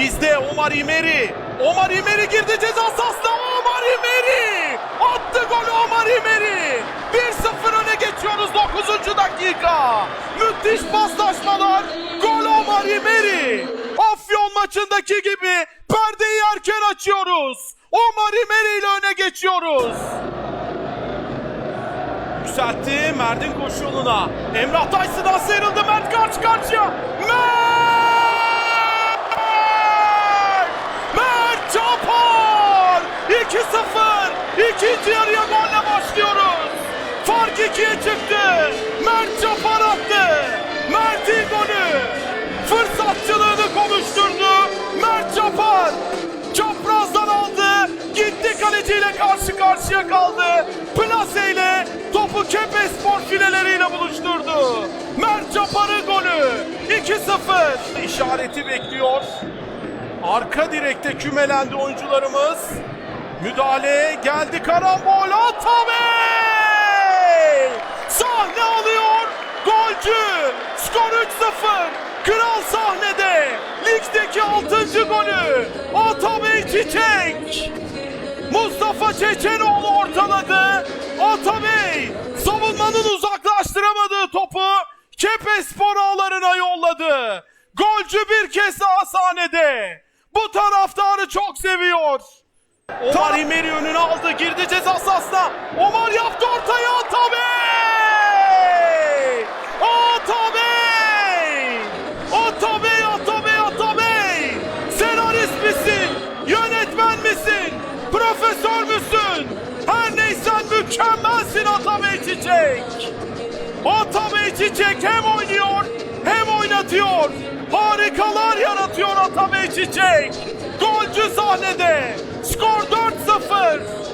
bizde Omar İmeri. Omar İmeri girdi ceza sahasına. Omar İmeri attı golü Omar İmeri. 1-0 öne geçiyoruz 9. dakika. Müthiş paslaşmalar. Gol Omar İmeri. Afyon maçındaki gibi perdeyi erken açıyoruz. Omar İmeri ile öne geçiyoruz. Yükseltti Mert'in koşu yoluna. Emrah Taysı'dan sıyrıldı. Mert karşı karşıya. Mert! Mert Çapar! 2-0. İkinci yarıya golle başlıyoruz. Fark ikiye çıktı. Mert Çapar attı. Mert'in golü. Fırsatçılığını konuşturdu. Mert Çapar. Çaprazdan aldı. Gitti kaleciyle karşı karşıya kaldı. Plase ile topu Kepe Spor fileleriyle buluşturdu. Mert Çapar'ın golü. 2-0. İşareti bekliyor. Arka direkte kümelendi oyuncularımız. Müdahale geldi karambol. Atabey! Sahne alıyor. Golcü. Skor 3-0. Kral sahnede. Ligdeki 6. golü. Atabey Çiçek. Mustafa Çeçenoğlu ortaladı. Atabey savunmanın uzaklaştıramadığı topu Kepe Spor ağlarına yolladı. Golcü bir kez daha sahnede. Bu taraftarı çok seviyor. Omar İmeri önüne aldı. Girdi ceza sahasına. Omar yaptı ortaya Atabey! Atabey! Atabey, Atabey, Atabey! Senarist misin? Yönetmen misin? Profesör müsün? Her neysen mükemmelsin Atabey Çiçek! Atabey Çiçek hem oynuyor hem oynatıyor. Harikalar yaratıyor Atabey Çiçek. Golcü sahnede. Skor 4-0.